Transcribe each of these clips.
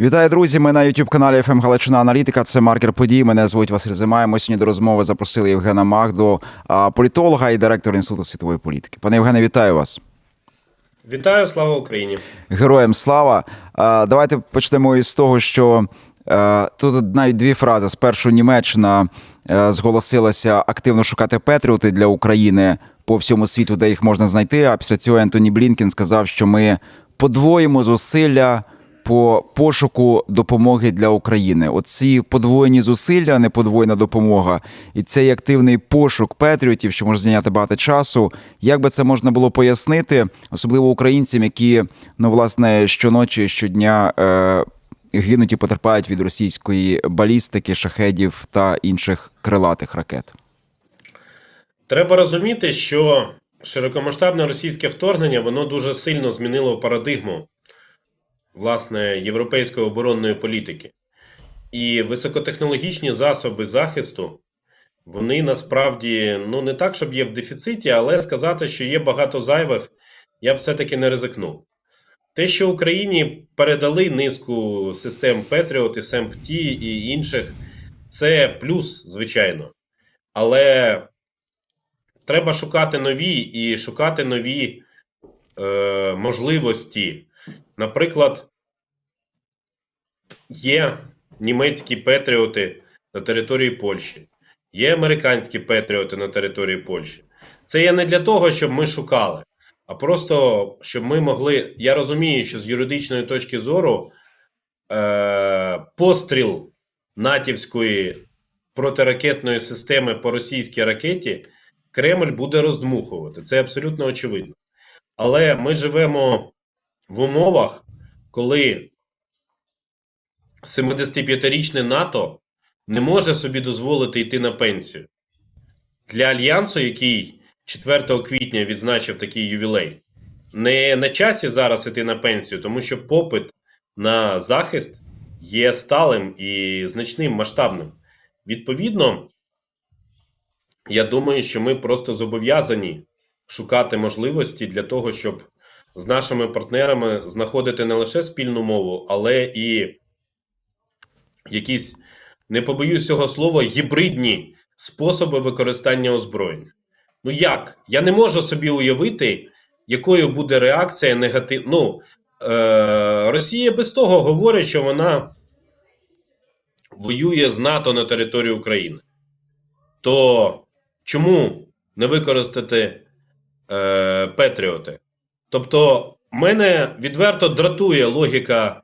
Вітаю, друзі! Ми на youtube каналі «ФМ Галичина Аналітика. Це маркер подій. Мене звуть Василь Зима. Ми сьогодні до розмови запросили Євгена Магду, політолога і директора Інституту світової політики. Пане Євгене, вітаю вас. Вітаю, слава Україні! Героям слава. Давайте почнемо із того, що тут навіть дві фрази. Спершу Німеччина зголосилася активно шукати Петріоти для України по всьому світу, де їх можна знайти. А після цього Ентоні Блінкен сказав, що ми подвоїмо зусилля по пошуку допомоги для України. Оці подвоєні зусилля, не подвоєна допомога, і цей активний пошук патріотів, що може зайняти багато часу. Як би це можна було пояснити, особливо українцям, які ну власне щоночі, щодня е, гинуть і потерпають від російської балістики, шахедів та інших крилатих ракет. Треба розуміти, що широкомасштабне російське вторгнення воно дуже сильно змінило парадигму власне європейської оборонної політики. І високотехнологічні засоби захисту, вони насправді ну не так, щоб є в дефіциті, але сказати, що є багато зайвих, я б все-таки не ризикнув. Те, що Україні передали низку систем Patriot, СМПТ і інших, це плюс, звичайно. Але треба шукати нові і шукати нові е, можливості. Наприклад, є німецькі патріоти на території Польщі, є американські патріоти на території Польщі. Це є не для того, щоб ми шукали, а просто щоб ми могли. Я розумію, що з юридичної точки зору е, постріл натівської протиракетної системи по російській ракеті Кремль буде роздмухувати. Це абсолютно очевидно. Але ми живемо в умовах, коли 75-річне НАТО не може собі дозволити йти на пенсію. Для альянсу, який 4 квітня відзначив такий ювілей, не на часі зараз іти на пенсію, тому що попит на захист є сталим і значним масштабним. Відповідно, я думаю, що ми просто зобов'язані шукати можливості для того, щоб з нашими партнерами знаходити не лише спільну мову, але і якісь, не побоюсь цього слова, гібридні способи використання озброєння. Ну як? Я не можу собі уявити, якою буде реакція негатив. Ну, е- Росія без того говорить, що вона воює з НАТО на території України. То чому не використати е, Петріоти? Тобто, мене відверто дратує логіка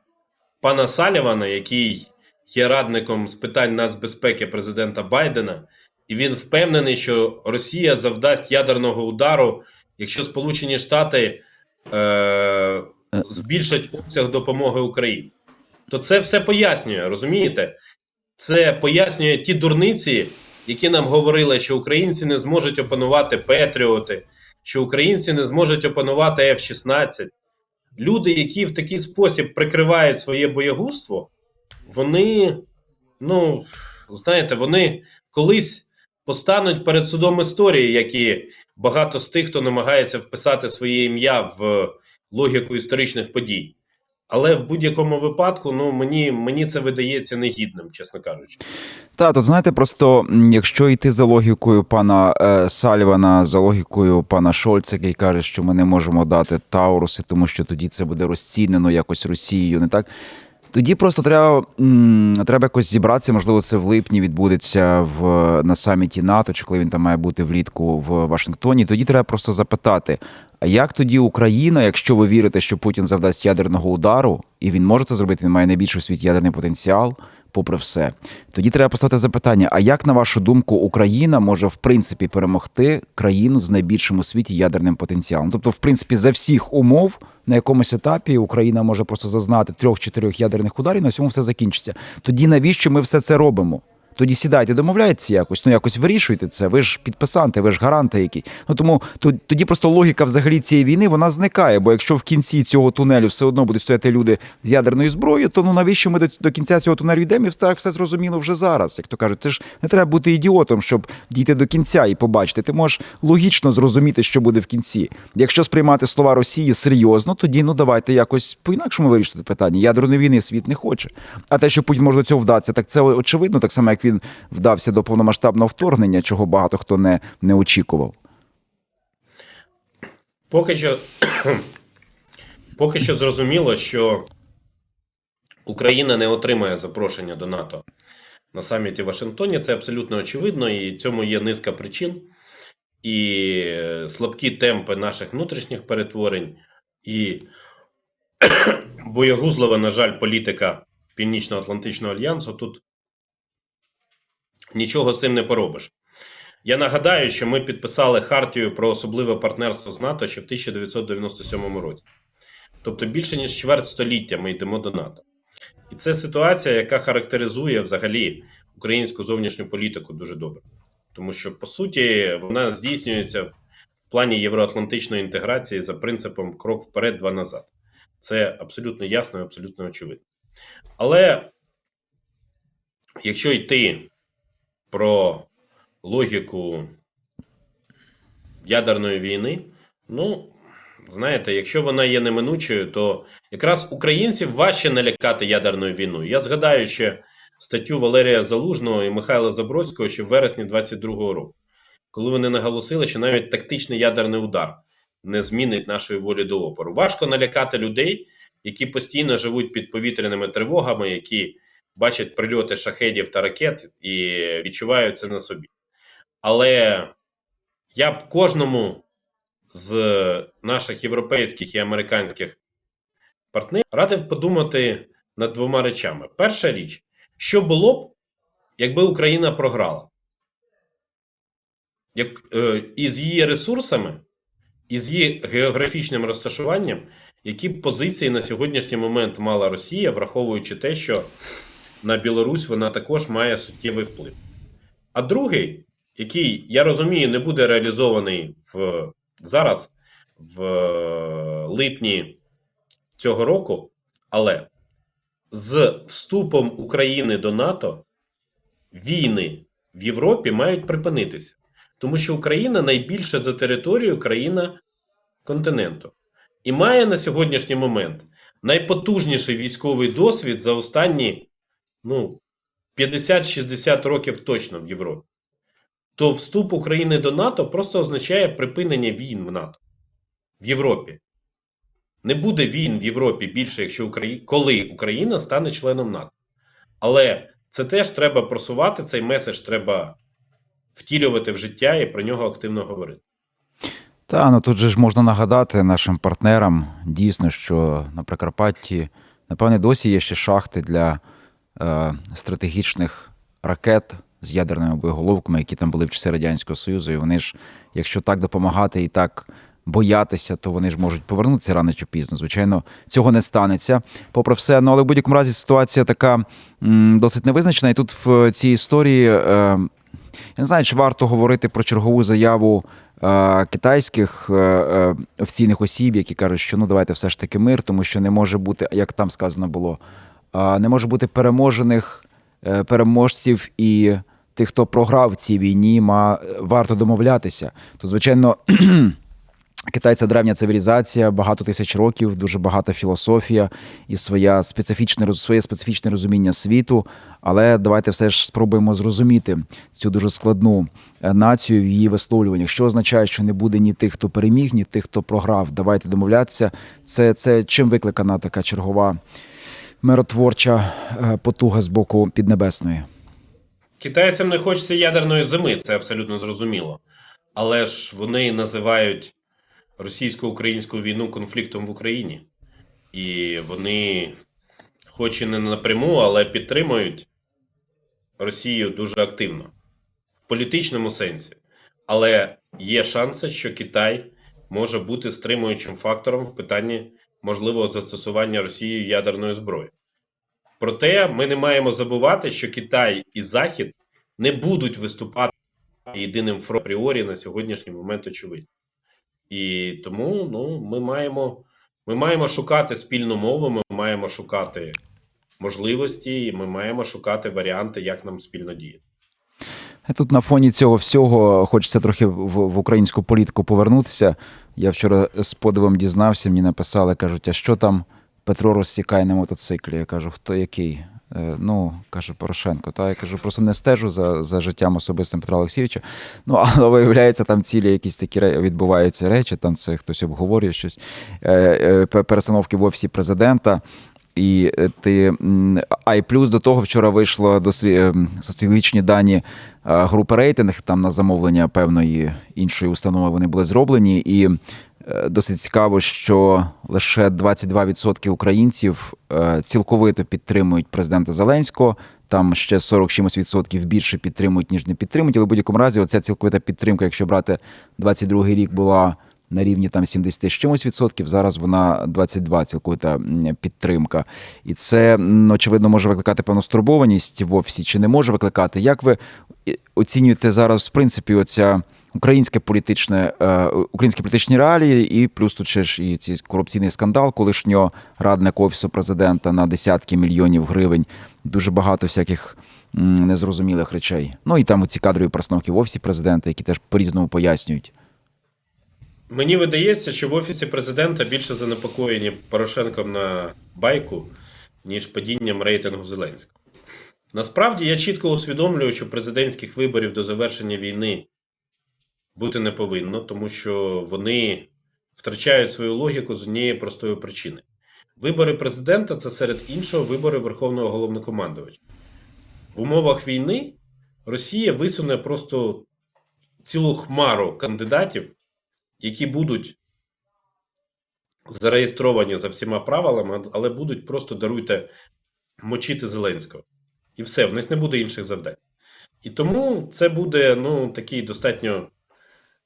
пана Салівана, який є радником з питань нацбезпеки президента Байдена, і він впевнений, що Росія завдасть ядерного удару, якщо Сполучені Штати е, збільшать обсяг допомоги Україні. То це все пояснює, розумієте? Це пояснює ті дурниці, які нам говорили, що українці не зможуть опанувати Петріоти, що українці не зможуть опанувати F-16. Люди, які в такий спосіб прикривають своє боєгузтво, вони, ну, знаєте, вони колись постануть перед судом історії, як і багато з тих, хто намагається вписати своє ім'я в логіку історичних подій. Але в будь-якому випадку, ну мені мені це видається негідним, чесно кажучи. Та тут знаєте, просто якщо йти за логікою пана е, Сальвана, за логікою пана Шольца, який каже, що ми не можемо дати Тауруси, тому що тоді це буде розцінено якось Росією, не так. Тоді просто треба треба якось зібратися. Можливо, це в липні відбудеться в на саміті НАТО, чи коли він там має бути влітку в Вашингтоні. Тоді треба просто запитати: а як тоді Україна, якщо ви вірите, що Путін завдасть ядерного удару, і він може це зробити, він має найбільший у світі ядерний потенціал, попри все, тоді треба поставити запитання: а як на вашу думку Україна може в принципі перемогти країну з найбільшим у світі ядерним потенціалом? Тобто, в принципі, за всіх умов на якомусь етапі Україна може просто зазнати трьох-чотирьох ядерних ударів, на цьому все закінчиться. Тоді навіщо ми все це робимо? Тоді сідайте, домовляйтеся якось, ну якось вирішуйте це. Ви ж підписанти, ви ж гаранти які. Ну тому тоді просто логіка взагалі цієї війни вона зникає. Бо якщо в кінці цього тунелю все одно будуть стояти люди з ядерною зброєю, то ну навіщо ми до, до кінця цього тунелю йдемо? І все, зрозуміло вже зараз. Як то кажуть, це ж не треба бути ідіотом, щоб дійти до кінця і побачити. Ти можеш логічно зрозуміти, що буде в кінці. Якщо сприймати слова Росії серйозно, тоді ну давайте якось по-інакшому вирішити питання. Ядерної війни світ не хоче. А те, що Путін може до цього вдатися, так це очевидно, так само як він вдався до повномасштабного вторгнення, чого багато хто не, не очікував. Поки що, поки що зрозуміло, що Україна не отримає запрошення до НАТО на саміті в Вашингтоні. Це абсолютно очевидно, і цьому є низка причин. І слабкі темпи наших внутрішніх перетворень, і боягузлива, на жаль, політика Північно-Атлантичного альянсу. Тут нічого з цим не поробиш. Я нагадаю, що ми підписали Хартію про особливе партнерство з НАТО ще в 1997 році. Тобто більше ніж чверть століття ми йдемо до НАТО. І це ситуація, яка характеризує взагалі українську зовнішню політику дуже добре. Тому що, по суті, вона здійснюється в плані євроатлантичної інтеграції за принципом крок вперед, два назад. Це абсолютно ясно і абсолютно очевидно. Але якщо йти про логіку ядерної війни, ну, знаєте, якщо вона є неминучою, то якраз українців важче налякати ядерною війною. Я згадаю ще статтю Валерія Залужного і Михайла Забродського ще в вересні 22-го року, коли вони наголосили, що навіть тактичний ядерний удар не змінить нашої волі до опору. Важко налякати людей, які постійно живуть під повітряними тривогами, які бачать прильоти шахедів та ракет і відчувають це на собі. Але я б кожному з наших європейських і американських партнерів радив подумати над двома речами. Перша річ, що було б, якби Україна програла? Як, е, із її ресурсами, із її географічним розташуванням, які б позиції на сьогоднішній момент мала Росія, враховуючи те, що на Білорусь вона також має суттєвий вплив. А другий, який я розумію, не буде реалізований в зараз, в липні цього року, але з вступом України до НАТО війни в Європі мають припинитися, тому що Україна найбільша за територією країна континенту і має на сьогоднішній момент найпотужніший військовий досвід за останні ну, 50-60 років точно в Європі. То вступ України до НАТО просто означає припинення війн в НАТО в Європі. Не буде війн в Європі більше, якщо Украї... коли Україна стане членом НАТО. Але це теж треба просувати, цей меседж треба втілювати в життя і про нього активно говорити. Та ну тут же ж можна нагадати нашим партнерам дійсно, що на Прикарпатті, напевне, досі є ще шахти для стратегічних ракет з ядерними боєголовками, які там були в часи Радянського Союзу. І вони ж, якщо так допомагати і так боятися, то вони ж можуть повернутися рано чи пізно. Звичайно, цього не станеться. Попри все, ну але в будь-якому разі ситуація така досить невизначена. І тут в цій історії. Е, я не знаю, чи варто говорити про чергову заяву е, китайських е, е, офіційних осіб, які кажуть, що ну давайте все ж таки мир, тому що не може бути, як там сказано було, е, не може бути переможених е, переможців і тих, хто програв в цій війні, ма варто домовлятися. То, звичайно. Китай це древня цивілізація, багато тисяч років, дуже багата філософія і своя специфічне своє специфічне розуміння світу. Але давайте все ж спробуємо зрозуміти цю дуже складну е, націю в її висловлюваннях. Що означає, що не буде ні тих, хто переміг, ні тих, хто програв. Давайте домовлятися. Це, це чим викликана така чергова миротворча е, потуга з боку Піднебесної. Китайцям не хочеться ядерної зими, це абсолютно зрозуміло. Але ж вони називають російсько-українську війну конфліктом в Україні. І вони, хоч і не напряму, але підтримують Росію дуже активно в політичному сенсі. Але є шанси, що Китай може бути стримуючим фактором в питанні можливого застосування Росією ядерної зброї. Проте ми не маємо забувати, що Китай і Захід не будуть виступати єдиним фронтом на сьогоднішній момент очевидно. І тому ну, ми, маємо, ми маємо шукати спільну мову, ми маємо шукати можливості, і ми маємо шукати варіанти, як нам спільно діяти. Тут на фоні цього всього хочеться трохи в, в українську політику повернутися. Я вчора з подивом дізнався, мені написали, кажуть, а що там Петро розсікає на мотоциклі? Я кажу, хто який? Е, Ну, каже Порошенко. Та я кажу, просто не стежу за, за життям особистим Петра Олексійовича. Ну, але виявляється, там цілі якісь такі відбуваються речі, там це хтось обговорює щось. Е, е, пе- Перестановки в офісі президента. І е, ти а і плюс до того вчора вийшло дослі... е, соціологічні дані е, групи рейтинг там на замовлення певної іншої установи вони були зроблені. І досить цікаво, що лише 22% українців цілковито підтримують президента Зеленського. Там ще 40 чимось відсотків більше підтримують, ніж не підтримують. Але в будь-якому разі, оця цілковита підтримка, якщо брати 22-й рік, була на рівні там 70 з чимось відсотків. Зараз вона 22 цілковита підтримка. І це очевидно може викликати певну стурбованість в офісі, чи не може викликати. Як ви оцінюєте зараз, в принципі, оця українське політичне, е, українські політичні реалії, і плюс тут ще ж і цей корупційний скандал колишнього радника офісу президента на десятки мільйонів гривень. Дуже багато всяких незрозумілих речей. Ну і там ці кадрові постановки в офісі президента, які теж по-різному пояснюють. Мені видається, що в офісі президента більше занепокоєні Порошенком на байку, ніж падінням рейтингу Зеленського. Насправді я чітко усвідомлюю, що президентських виборів до завершення війни бути не повинно, тому що вони втрачають свою логіку з однієї простої причини. Вибори президента це серед іншого вибори Верховного головнокомандувача. В умовах війни Росія висуне просто цілу хмару кандидатів які будуть зареєстровані за всіма правилами, але будуть просто даруйте мочити Зеленського. І все, в них не буде інших завдань. І тому це буде ну, такий достатньо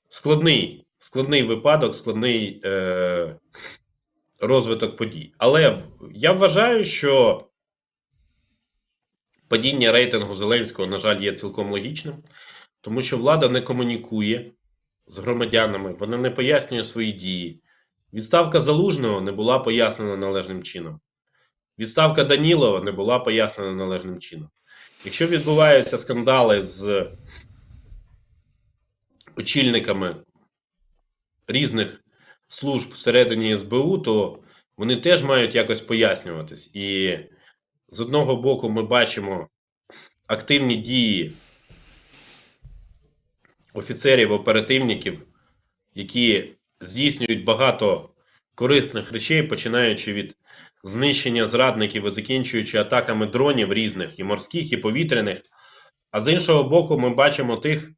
складний, складний випадок, складний е, розвиток подій. Але я вважаю, що падіння рейтингу Зеленського, на жаль, є цілком логічним, тому що влада не комунікує з громадянами, вона не пояснює свої дії. Відставка Залужного не була пояснена належним чином. Відставка Данілова не була пояснена належним чином. Якщо відбуваються скандали з очільниками різних служб всередині СБУ, то вони теж мають якось пояснюватись. І з одного боку, ми бачимо активні дії офіцерів, оперативників, які здійснюють багато корисних речей, починаючи від знищення зрадників і закінчуючи атаками дронів різних, і морських, і повітряних. А з іншого боку, ми бачимо тих,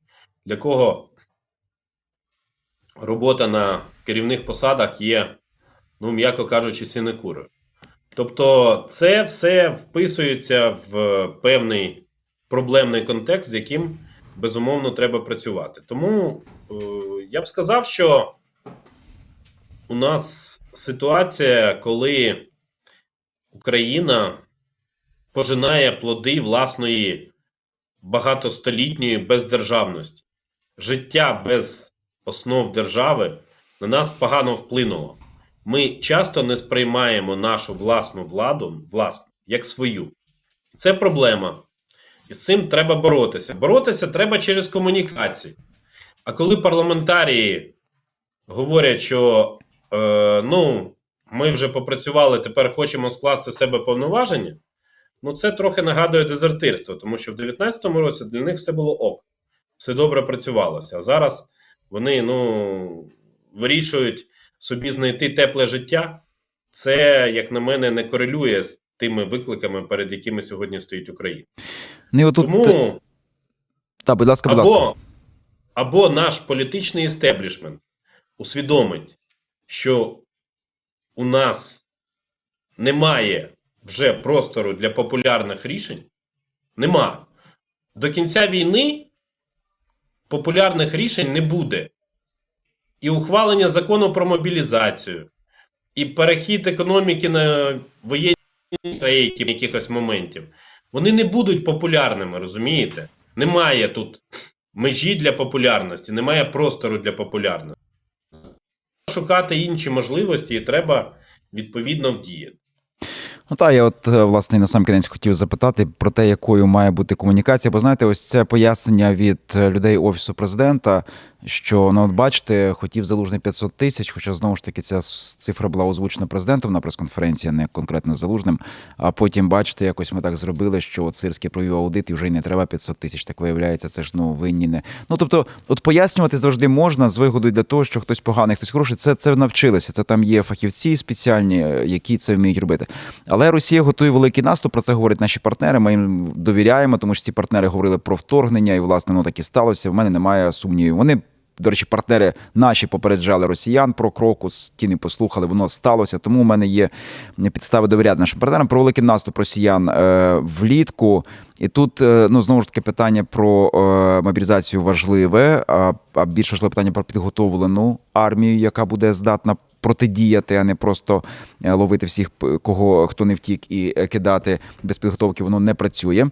для кого робота на керівних посадах є, ну, м'яко кажучи, синекурою. Тобто, це все вписується в певний проблемний контекст, з яким безумовно треба працювати. Тому е, я б сказав, що у нас ситуація, коли Україна пожинає плоди власної багатостолітньої бездержавності. Життя без основ держави на нас погано вплинуло. Ми часто не сприймаємо нашу власну владу власну, як свою. Це проблема. І з цим треба боротися. Боротися треба через комунікації. А коли парламентарії говорять, що е, ну, ми вже попрацювали, тепер хочемо скласти себе повноваження, ну це трохи нагадує дезертирство, тому що в 2019 році для них все було ок, все добре працювалося. А зараз вони ну, вирішують собі знайти тепле життя. Це, як на мене, не корелює з тими викликами, перед якими сьогодні стоїть Україна. Ну і отут, Тому та, будь ласка, будь ласка. або, або наш політичний істеблішмент усвідомить, що у нас немає вже простору для популярних рішень. Нема. До кінця війни популярних рішень не буде. І ухвалення закону про мобілізацію, і перехід економіки на воєнні рейки якихось моментів, вони не будуть популярними, розумієте? немає тут межі для популярності, немає простору для популярності. Шукати інші можливості і треба відповідно вдіяти. Ну та я от е, власне на сам кінець хотів запитати про те, якою має бути комунікація. Бо знаєте, ось це пояснення від е, людей офісу президента, що ну от бачите, хотів залужний 500 тисяч, хоча знову ж таки ця цифра була озвучена президентом на прес-конференції, а не конкретно залужним. А потім, бачите, якось ми так зробили, що от Сирський провів аудит і вже й не треба 500 тисяч. Так виявляється, це ж ну винні не. Ну тобто, от пояснювати завжди можна з вигодою для того, що хтось поганий, хтось хороший. Це це навчилися. Це там є фахівці спеціальні, е, які це вміють робити. Але Росія готує великий наступ. Про це говорять наші партнери. Ми їм довіряємо, тому що ці партнери говорили про вторгнення, і власне ну так і сталося. В мене немає сумнівів. Вони. До речі, партнери наші попереджали росіян про крокус, ті не послухали, воно сталося. Тому у мене є підстави довіряти нашим партнерам про великий наступ росіян е, влітку. І тут е, ну знову ж таки питання про е, мобілізацію важливе, а, більш важливе питання про підготовлену армію, яка буде здатна протидіяти, а не просто е, ловити всіх, кого хто не втік, і е, кидати без підготовки. Воно не працює.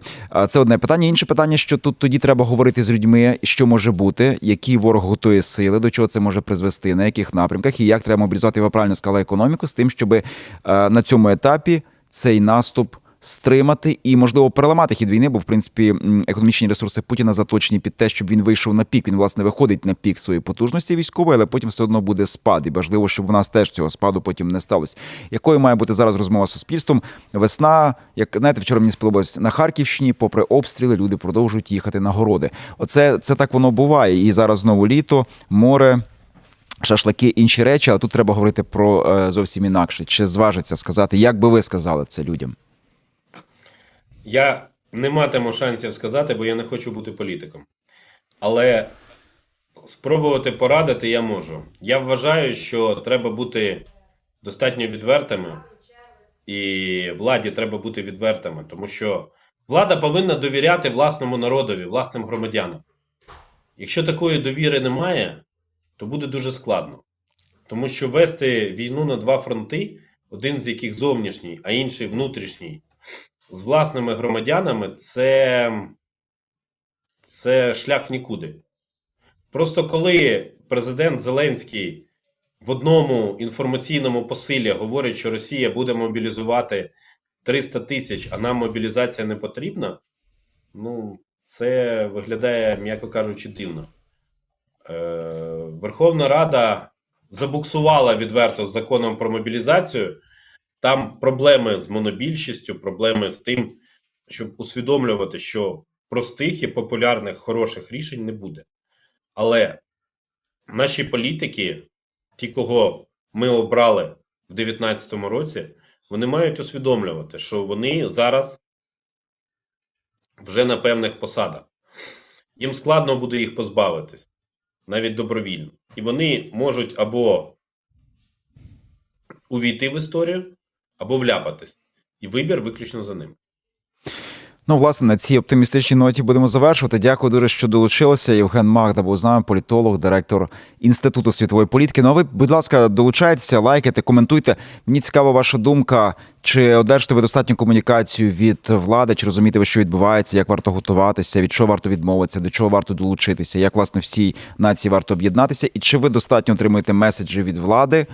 Це одне питання. Інше питання, що тут тоді треба говорити з людьми, що може бути, які ворог готує сили, до чого це може призвести, на яких напрямках, і як треба мобілізувати ви правильно сказали економіку з тим, щоб е, на цьому етапі цей наступ. Стримати і можливо переламати хід війни, бо в принципі економічні ресурси Путіна заточені під те, щоб він вийшов на пік. Він власне виходить на пік своєї потужності військової, але потім все одно буде спад. І важливо, щоб в нас теж цього спаду потім не сталося. Якою має бути зараз розмова з суспільством? Весна, як знаєте, вчора мені сподобалось на Харківщині, попри обстріли, люди продовжують їхати на городи. Оце це так воно буває. І зараз знову літо, море. Шашлики, інші речі, але тут треба говорити про е, зовсім інакше. Чи зважиться сказати, як би ви сказали це людям? Я не матиму шансів сказати, бо я не хочу бути політиком. Але спробувати порадити я можу. Я вважаю, що треба бути достатньо відвертими, і владі треба бути відвертими, тому що влада повинна довіряти власному народові, власним громадянам. Якщо такої довіри немає, то буде дуже складно. Тому що вести війну на два фронти, один з яких зовнішній, а інший внутрішній, з власними громадянами, це, це шлях в нікуди. Просто коли президент Зеленський в одному інформаційному посилі говорить, що Росія буде мобілізувати 300 тисяч, а нам мобілізація не потрібна, ну, це виглядає, м'яко кажучи, дивно. Е, Верховна Рада забуксувала відверто з законом про мобілізацію. Там проблеми з монобільшістю, проблеми з тим, щоб усвідомлювати, що простих і популярних хороших рішень не буде. Але наші політики, ті, кого ми обрали в 2019 році, вони мають усвідомлювати, що вони зараз вже на певних посадах. Їм складно буде їх позбавитись, навіть добровільно. І вони можуть або увійти в історію, або вляпатись. І вибір виключно за ним. Ну, власне, на цій оптимістичній ноті будемо завершувати. Дякую дуже, що долучилися. Євген Магда був з нами, політолог, директор Інституту світової політики. Ну, а ви, будь ласка, долучайтеся, лайкайте, коментуйте. Мені цікава ваша думка. Чи одержите ви достатню комунікацію від влади? Чи розумієте ви, що відбувається, як варто готуватися, від чого варто відмовитися, до чого варто долучитися, як власне всій нації варто об'єднатися? І чи ви достатньо отримуєте меседжі від влади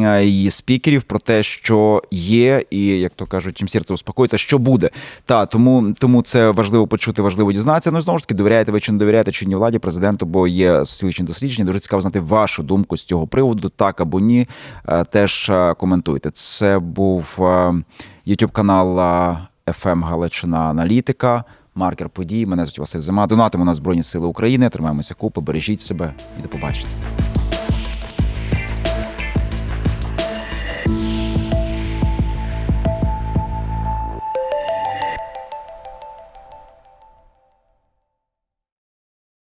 е, і спікерів про те, що є, і як то кажуть, чим серце успокоїться, що буде? Та тому, тому це важливо почути, важливо дізнатися. Ну знову ж таки, довіряєте ви чи не довіряєте чинній владі, президенту, бо є соціологічні дослідження. Дуже цікаво знати вашу думку з цього приводу, так або ні. Е, Теж е, коментуйте. Це був youtube канал FM Галичина Аналітика. Маркер подій. Мене звуть Василь Зима. Донатимо на Збройні Сили України. Тримаємося купи, бережіть себе і до побачення.